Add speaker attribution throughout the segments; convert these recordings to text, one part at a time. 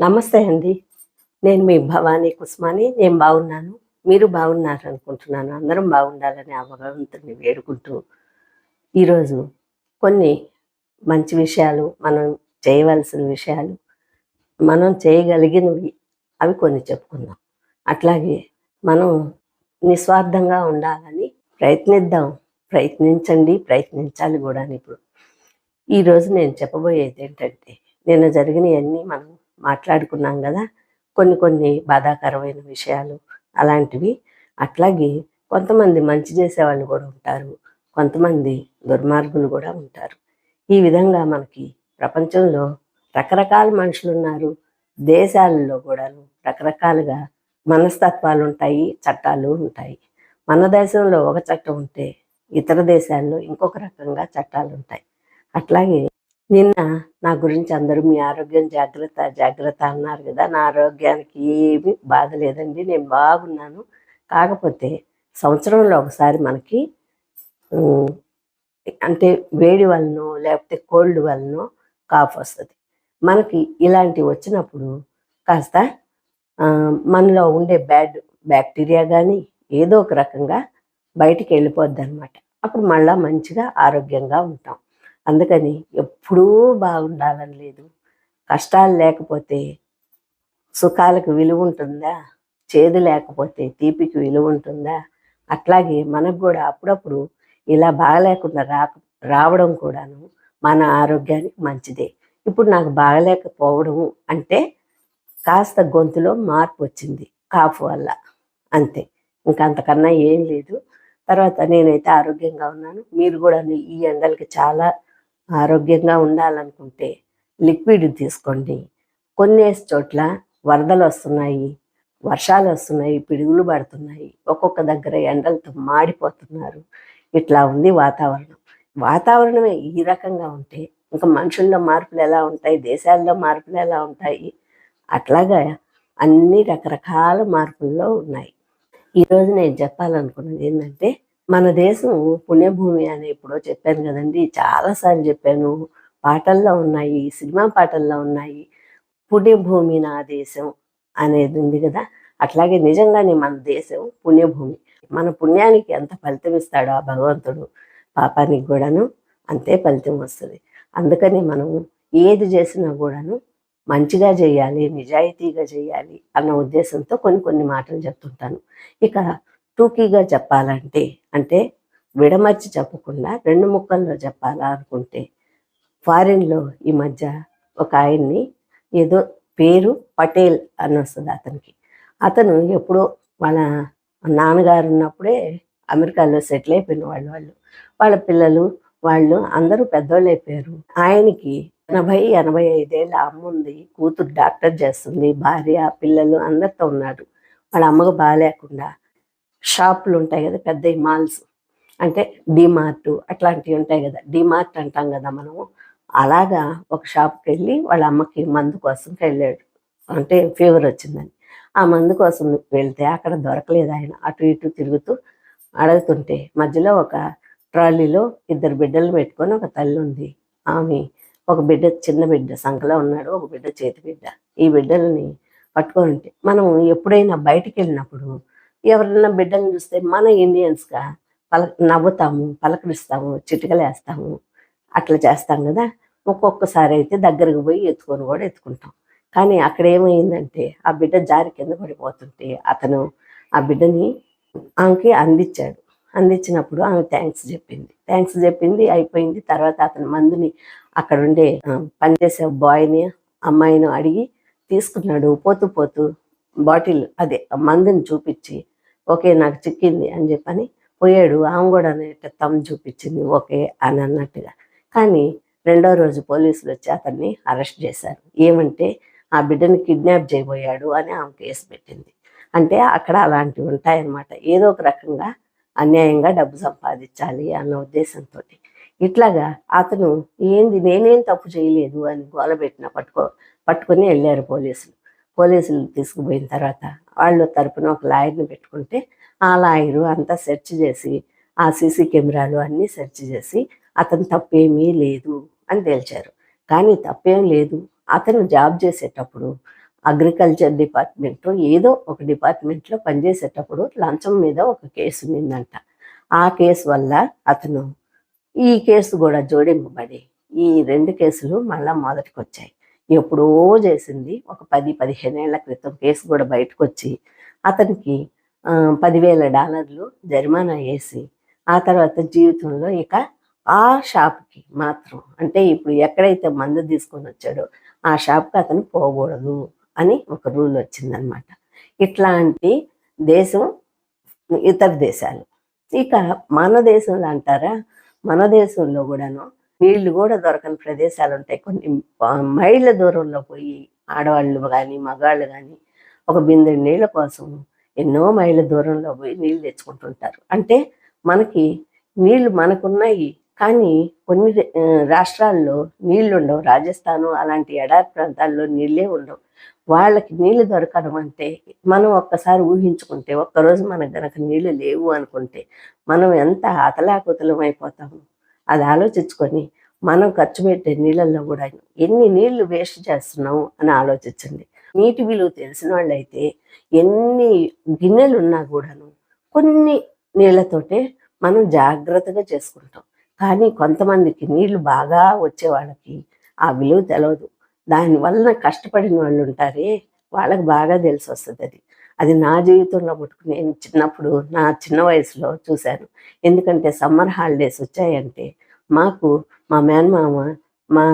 Speaker 1: నమస్తే అండి. నేను మీ భవానీ కుస్మాని. నేను బాగున్నాను. మీరు బాగున్నారు అనుకుంటున్నాను అందరం బాగుండాలని ఆ భగవంతుని వేడుకుంటూ ఈరోజు కొన్ని మంచి విషయాలు మనం చేయవలసిన విషయాలు మనం చేయగలిగినవి అవి కొన్ని చెప్పుకుందాం. అట్లాగే మనం నిస్వార్థంగా ఉండాలని ప్రయత్నిద్దాం. ప్రయత్నించండి ప్రయత్నించాలి కూడా ఇప్పుడు. ఈరోజు నేను చెప్పబోయేది ఏంటంటే నిన్న జరిగినవన్నీ మనం మాట్లాడుకున్నాం కదా. కొన్ని కొన్ని బాధాకరమైన విషయాలు అలాంటివి. అట్లాగే కొంతమంది మంచి చేసేవాళ్ళు కూడా ఉంటారు. కొంతమంది దుర్మార్గులు కూడా ఉంటారు. ఈ విధంగా మనకి ప్రపంచంలో రకరకాల మనుషులు ఉన్నారు. దేశాలలో కూడాను రకరకాలుగా మనస్తత్వాలు ఉంటాయి చట్టాలు ఉంటాయి. మన దేశంలో ఒక చట్టం ఉంటే ఇతర దేశాల్లో ఇంకొక రకంగా చట్టాలు ఉంటాయి. అట్లాగే నిన్న నా గురించి అందరూ మీ ఆరోగ్యం జాగ్రత్త జాగ్రత్త అన్నారు కదా. నా ఆరోగ్యానికి ఏమీ బాధ లేదండి. నేను బాగున్నాను. కాకపోతే సంవత్సరంలో ఒకసారి మనకి అంటే వేడి వలనో లేకపోతే కోల్డ్ వలనో కాఫ్ వస్తుంది. మనకి ఇలాంటివి వచ్చినప్పుడు కాస్త మనలో ఉండే బ్యాడ్ బ్యాక్టీరియా కానీ ఏదో ఒక రకంగా బయటికి వెళ్ళిపోద్ది అనమాట అప్పుడు మళ్ళీ మంచిగా ఆరోగ్యంగా ఉంటాం. అందుకని ఎప్పుడూ బాగుండాలని లేదు. కష్టాలు లేకపోతే సుఖాలకు విలువ ఉంటుందా? చేదు లేకపోతే తీపికి విలువ ఉంటుందా? అట్లాగే మనకు కూడా అప్పుడప్పుడు ఇలా బాగలేకుండా రా రావడం కూడాను మన ఆరోగ్యానికి మంచిదే. ఇప్పుడు నాకు బాగలేకపోవడం అంటే కాస్త గొంతులో మార్పు వచ్చింది కాఫ్ వల్ల. అంతే. ఇంకా అంతకన్నా ఏం లేదు. తర్వాత నేనైతే ఆరోగ్యంగా ఉన్నాను. మీరు కూడా ఈ ఎండలకి చాలా ఆరోగ్యంగా ఉండాలనుకుంటే లిక్విడ్ తీసుకోండి. కొన్ని చోట్ల వరదలు వస్తున్నాయి వర్షాలు వస్తున్నాయి పిడుగులు పడుతున్నాయి. ఒక్కొక్క దగ్గర ఎండలతో మాడిపోతున్నారు. ఇట్లా ఉంది వాతావరణం. వాతావరణమే ఈ రకంగా ఉంటే ఇంకా మనుషుల్లో మార్పులు ఎలా ఉంటాయి దేశాల్లో మార్పులు ఎలా ఉంటాయి? అట్లాగా అన్ని రకరకాల మార్పుల్లో ఉన్నాయి. ఈరోజు నేను చెప్పాలనుకున్నది ఏంటంటే మన దేశం పుణ్యభూమి అని ఎప్పుడో చెప్పాను కదండి. చాలాసార్లు చెప్పాను. పాటల్లో ఉన్నాయి సినిమా పాటల్లో ఉన్నాయి. పుణ్యభూమి నా దేశం అనేది ఉంది కదా. అట్లాగే నిజంగానే మన దేశం పుణ్యభూమి. మన పుణ్యానికి ఎంత ఫలితం ఇస్తాడో ఆ భగవంతుడు పాపానికి కూడాను అంతే ఫలితం వస్తుంది. అందుకని మనం ఏది చేసినా కూడాను మంచిగా చేయాలి నిజాయితీగా చేయాలి అన్న ఉద్దేశంతో కొన్ని కొన్ని మాటలు చెప్తుంటాను. ఇక టూకీగా చెప్పాలంటే అంటే విడమర్చి చెప్పకుండా రెండు ముక్కల్లో చెప్పాలా అనుకుంటే ఫారిన్లో ఈ మధ్య ఒక ఆయన్ని ఏదో పేరు పటేల్ అని వస్తుంది అతనికి. అతను ఎప్పుడో వాళ్ళ నాన్నగారు ఉన్నప్పుడే అమెరికాలో సెటిల్ అయిపోయిన వాళ్ళు వాళ్ళు. వాళ్ళ పిల్లలు వాళ్ళు అందరూ పెద్దోళ్ళు అయిపోయారు. ఆయనకి ఎనభై ఎనభై ఐదేళ్ళ అమ్మ ఉంది కూతురు డాక్టర్ చేస్తుంది భార్య పిల్లలు అందరితో ఉన్నాడు. వాళ్ళ అమ్మకు బాగాలేకుండా షాపులు ఉంటాయి కదా పెద్ద మాల్స్. అంటే డిమార్ట్ అట్లాంటివి ఉంటాయి కదా డిమార్ట్ అంటాం కదా మనము. అలాగా ఒక షాప్కి వెళ్ళి వాళ్ళ అమ్మకి మందు కోసం వెళ్ళాడు. అంటే ఫీవర్ వచ్చిందని. ఆ మందు కోసం వెళ్తే అక్కడ దొరకలేదు ఆయన. అటు ఇటు తిరుగుతూ అడుగుతుంటే మధ్యలో ఒక ట్రాలీలో ఇద్దరు బిడ్డలు పెట్టుకొని ఒక తల్లి ఉంది. ఆమె ఒక బిడ్డ చిన్న బిడ్డ సంఖలో ఉన్నాడు ఒక బిడ్డ చేతి బిడ్డ. ఈ బిడ్డలని పట్టుకొని ఉంటే మనం ఎప్పుడైనా బయటికి వెళ్ళినప్పుడు ఎవరైనా బిడ్డలను చూస్తే మన ఇండియన్స్గా పల నవ్వుతాము పలకరిస్తాము చిటికలేస్తాము అట్లా చేస్తాం కదా. ఒక్కొక్కసారి అయితే దగ్గరకు పోయి ఎత్తుకొని కూడా ఎత్తుకుంటాం. కానీ అక్కడ ఏమైందంటే ఆ బిడ్డ జారి కింద పడిపోతుంటే అతను ఆ బిడ్డని ఆమెకి అందించాడు. అందించినప్పుడు ఆమె థ్యాంక్స్ చెప్పింది. థ్యాంక్స్ చెప్పింది అయిపోయింది. తర్వాత అతని మందుని అక్కడ ఉండే పనిచేసే బాయ్ని అమ్మాయిని అడిగి తీసుకున్నాడు. పోతూ పోతూ బాటిల్ అదే మందుని చూపించి ఓకే నాకు చిక్కింది అని చెప్పని పోయాడు. ఆమె కూడా తమ్ చూపించింది. ఓకే అని అన్నట్టుగా. కానీ రెండో రోజు పోలీసులు వచ్చి అతన్ని అరెస్ట్ చేశారు. ఏమంటే ఆ బిడ్డని కిడ్నాప్ చేయబోయాడు అని ఆమె కేసు పెట్టింది. అంటే అక్కడ అలాంటివి ఉంటాయన్నమాట. ఏదో ఒక రకంగా అన్యాయంగా డబ్బు సంపాదించాలి అన్న ఉద్దేశంతో ఇట్లాగా అతను ఏంది నేనేం తప్పు చేయలేదు అని గోలబెట్టిన పట్టుకో పట్టుకొని వెళ్ళారు పోలీసులు. పోలీసులు తీసుకుపోయిన తర్వాత వాళ్ళు తరపున ఒక లాయర్ని పెట్టుకుంటే ఆ లాయరు అంతా సెర్చ్ చేసి ఆ సీసీ కెమెరాలు అన్నీ సెర్చ్ చేసి అతను తప్పేమీ లేదు అని తేల్చారు. కానీ తప్పేం లేదు. అతను జాబ్ చేసేటప్పుడు అగ్రికల్చర్ డిపార్ట్మెంట్ ఏదో ఒక డిపార్ట్మెంట్లో పనిచేసేటప్పుడు లంచం మీద ఒక కేసు ఉండిందంట. ఆ కేసు వల్ల అతను ఈ కేసు కూడా జోడింపబడి ఈ రెండు కేసులు మళ్ళా మొదటికి వచ్చాయి ఎప్పుడో చేసింది. ఒక పది పదిహేనేళ్ళ క్రితం కేసు కూడా బయటకు వచ్చి అతనికి పదివేల డాలర్లు జరిమానా వేసి ఆ తర్వాత జీవితంలో ఇక ఆ షాప్కి మాత్రం అంటే ఇప్పుడు ఎక్కడైతే మందు తీసుకొని వచ్చాడో ఆ షాప్కి అతను పోకూడదు అని ఒక రూల్ వచ్చిందనమాట. ఇట్లాంటి దేశం ఇతర దేశాలు. ఇక మన దేశంలో అంటారా? మన దేశంలో కూడాను నీళ్ళు కూడా దొరకని ప్రదేశాలు ఉంటాయి కొన్ని మైళ్ళ దూరంలో పోయి ఆడవాళ్ళు కానీ మగాళ్ళు కానీ ఒక బిందెడు నీళ్ళ కోసం ఎన్నో మైళ్ళ దూరంలో పోయి నీళ్ళు తెచ్చుకుంటుంటారు. అంటే మనకి నీళ్ళు మనకున్నాయి కానీ కొన్ని రాష్ట్రాల్లో నీళ్ళు ఉండవు రాజస్థాను అలాంటి ఎడారి ప్రాంతాల్లో నీళ్ళే ఉండవు. వాళ్ళకి నీళ్ళు దొరకడం అంటే మనం ఒక్కసారి ఊహించుకుంటే ఒక్కరోజు మనకు గనక నీళ్ళు లేవు అనుకుంటే మనం ఎంత అతలాకుతలం అయిపోతాము అది ఆలోచించుకొని మనం ఖర్చు పెట్టే నీళ్ళల్లో కూడా ఎన్ని నీళ్ళు వేస్ట్ చేస్తున్నాము అని ఆలోచించండి. నీటి విలువ తెలిసిన వాళ్ళైతే ఎన్ని గిన్నెలు ఉన్నా కూడాను కొన్ని నీళ్ళతోటే మనం జాగ్రత్తగా చేసుకుంటాం. కానీ కొంతమందికి నీళ్ళు బాగా వచ్చే వాళ్ళకి ఆ విలువ తెలియదు దానివల్ల కష్టపడిన వాళ్ళు ఉంటారే వాళ్ళకి బాగా తెలిసి వస్తుంది అది. అది నా జీవితంలో మటుకు నేను చిన్నప్పుడు నా చిన్న వయసులో చూశాను. ఎందుకంటే సమ్మర్ హాలిడేస్ వచ్చాయంటే మాకు మా మేనమామ మా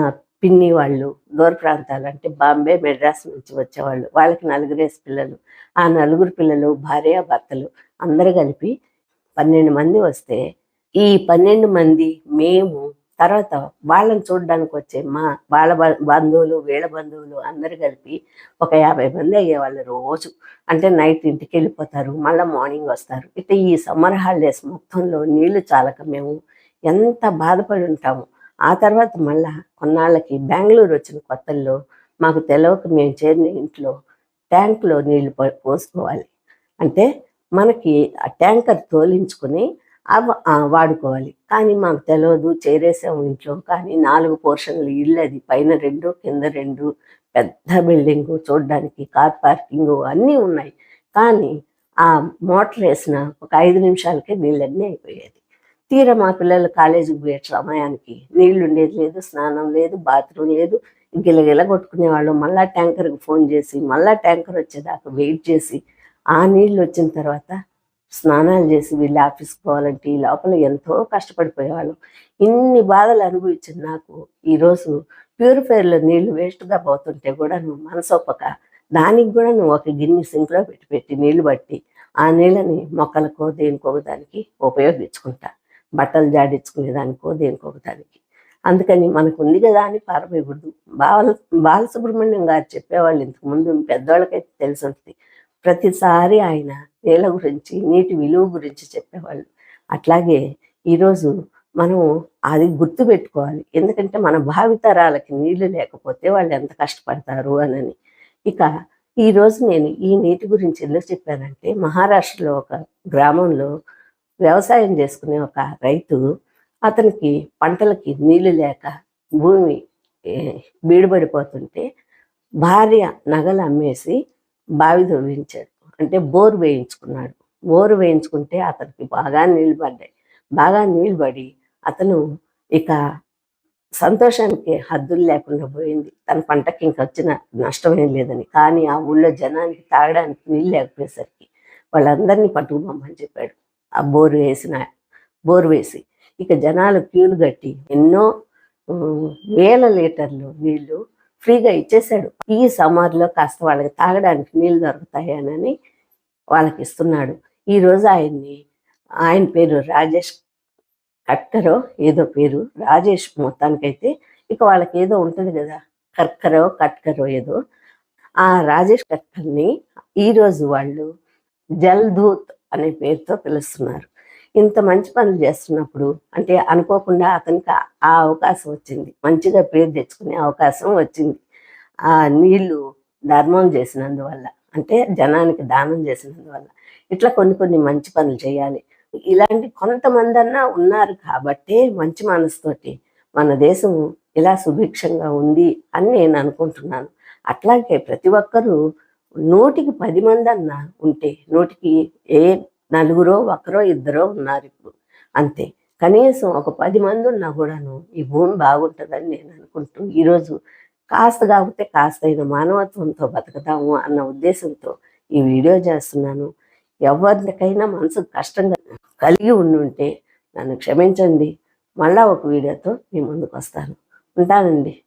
Speaker 1: పిన్ని వాళ్ళు దూర ప్రాంతాలు అంటే బాంబే మెడ్రాస్ నుంచి వచ్చేవాళ్ళు. వాళ్ళకి నలుగురేసి పిల్లలు. ఆ నలుగురు పిల్లలు భార్య భర్తలు అందరు కలిపి పన్నెండు మంది వస్తే ఈ పన్నెండు మంది మేము తర్వాత వాళ్ళని చూడడానికి వచ్చే మా వాళ్ళ బంధువులు వీళ్ళ బంధువులు అందరు కలిపి ఒక యాభై మంది అయ్యేవాళ్ళు రోజు. అంటే నైట్ ఇంటికి వెళ్ళిపోతారు మళ్ళీ మార్నింగ్ వస్తారు. ఇట్లా ఈ సమ్మర్ హాలిడేస్ మొత్తంలో నీళ్ళు చాలక మేము ఎంత బాధపడి ఉంటాము. ఆ తర్వాత మళ్ళా కొన్నాళ్ళకి బెంగళూరు వచ్చిన కొత్తల్లో మాకు తెలవక మేము చేరిన ఇంట్లో ట్యాంక్లో నీళ్ళు పో- పోసుకోవాలి. అంటే మనకి ఆ ట్యాంకర్ తోలించుకుని వాడుకోవాలి. కానీ మాకు తెలియదు చేరేసాము ఇంట్లో. కానీ నాలుగు పోర్షన్లు ఇల్లు అది. పైన రెండు కింద రెండు పెద్ద బిల్డింగ్ చూడడానికి కార్ పార్కింగ్ అన్నీ ఉన్నాయి. కానీ ఆ మోటార్ వేసిన ఒక ఐదు నిమిషాలకే నీళ్ళన్నీ అయిపోయేది. తీరా మా పిల్లలు కాలేజీకి పోయే సమయానికి నీళ్ళు ఉండేది లేదు స్నానం లేదు బాత్రూమ్ లేదు. గిలగిల కొట్టుకునే వాళ్ళు మళ్ళా ట్యాంకర్కి ఫోన్ చేసి మళ్ళా ట్యాంకర్ వచ్చేదాకా వెయిట్ చేసి ఆ నీళ్ళు వచ్చిన తర్వాత స్నానాలు చేసి వీళ్ళు ఆఫీస్కి పోవాలంటే ఈ లోపల ఎంతో కష్టపడిపోయేవాళ్ళం. ఇన్ని బాధలు అనుభవించిన నాకు ఈరోజు ప్యూరిఫైర్లో నీళ్ళు వేస్ట్గా పోతుంటే కూడా నువ్వు మనసొప్పక దానికి కూడా నువ్వు ఒక గిన్నె సింక్లో పెట్టి పెట్టి నీళ్ళు బట్టి ఆ నీళ్ళని మొక్కలకో దేనికొక దానికి ఉపయోగించుకుంటా. బట్టలు జాడించుకునే దానికో దేనికొక దానికి. అందుకని మనకు ఉంది కదా అని పారవేయకూడదు బాల బాలసుబ్రహ్మణ్యం గారు చెప్పేవాళ్ళు ఇంతకుముందు పెద్దవాళ్ళకైతే తెలిసి ఉంటుంది ప్రతిసారి ఆయన నేల గురించి నీటి విలువ గురించి చెప్పేవాళ్ళు. అట్లాగే ఈరోజు మనం అది గుర్తు పెట్టుకోవాలి. ఎందుకంటే మన భావితరాలకి నీళ్ళు లేకపోతే వాళ్ళు ఎంత కష్టపడతారు అనని. ఇక ఈరోజు నేను ఈ నీటి గురించి ఎందుకు చెప్పానంటే మహారాష్ట్రలో ఒక గ్రామంలో వ్యవసాయం చేసుకునే ఒక రైతు అతనికి పంటలకి నీళ్ళు లేక భూమి బీడుబడిపోతుంటే భార్య నగలు అమ్మేసి బావి తవ్వించాడు. అంటే బోరు వేయించుకున్నాడు. బోరు వేయించుకుంటే అతనికి బాగా నీళ్ళు పడ్డాయి. బాగా నీళ్ళు పడి అతను ఇక సంతోషానికి హద్దులు లేకుండా పోయింది. తన పంటకి ఇంక వచ్చిన నష్టం ఏం లేదని. కానీ ఆ ఊళ్ళో జనానికి తాగడానికి నీళ్ళు లేకపోయేసరికి వాళ్ళందరినీ పట్టుకుపోమని చెప్పాడు. ఆ బోరు వేసిన బోరు వేసి ఇక జనాలు క్యూలు కట్టి ఎన్నో వేల లీటర్లు నీళ్ళు ఫ్రీగా ఇచ్చేశాడు. ఈ సమ్మర్లో కాస్త వాళ్ళకి తాగడానికి నీళ్ళు దొరుకుతాయనని వాళ్ళకి ఇస్తున్నాడు. ఈ రోజు ఆయన్ని ఆయన పేరు రాజేష్ కట్కరో ఏదో పేరు. రాజేష్ మొత్తానికైతే ఇక వాళ్ళకి ఏదో ఉంటుంది కదా కర్కరో కట్కరో ఏదో. ఆ రాజేష్ కట్కర్ని ఈరోజు వాళ్ళు జల్ దూత్ అనే పేరుతో పిలుస్తున్నారు. ఇంత మంచి పనులు చేస్తున్నప్పుడు అంటే అనుకోకుండా అతనికి ఆ- అవకాశం వచ్చింది. మంచిగా పేరు తెచ్చుకునే అవకాశం వచ్చింది. ఆ నీళ్ళు ధర్మం చేసినందువల్ల అంటే జనానికి దానం చేసినందువల్ల ఇట్లా కొన్ని కొన్ని మంచి పనులు చేయాలి. ఇలాంటి కొంతమంది అన్నా ఉన్నారు కాబట్టే మంచి మనసుతోటి మన దేశం ఇలా సుభిక్షంగా ఉంది అని నేను అనుకుంటున్నాను. అట్లాగే ప్రతి ఒక్కరూ నూటికి పది మంది అన్న ఉంటే నూటికి ఏ నలుగురో ఒకరో ఇద్దరో ఉన్నారు ఇప్పుడు. అంతే. కనీసం ఒక పది మంది ఉన్నా కూడాను ఈ భూమి బాగుంటుందని నేను అనుకుంటూ ఈరోజు కాస్త కాకపోతే కాస్త అయిన మానవత్వంతో బతకదాము అన్న ఉద్దేశంతో ఈ వీడియో చేస్తున్నాను. ఎవరికైనా మనసు కష్టంగా కలిగి ఉండుంటే నన్ను క్షమించండి. మళ్ళా ఒక వీడియోతో మీ ముందుకు వస్తాను. ఉంటానండి.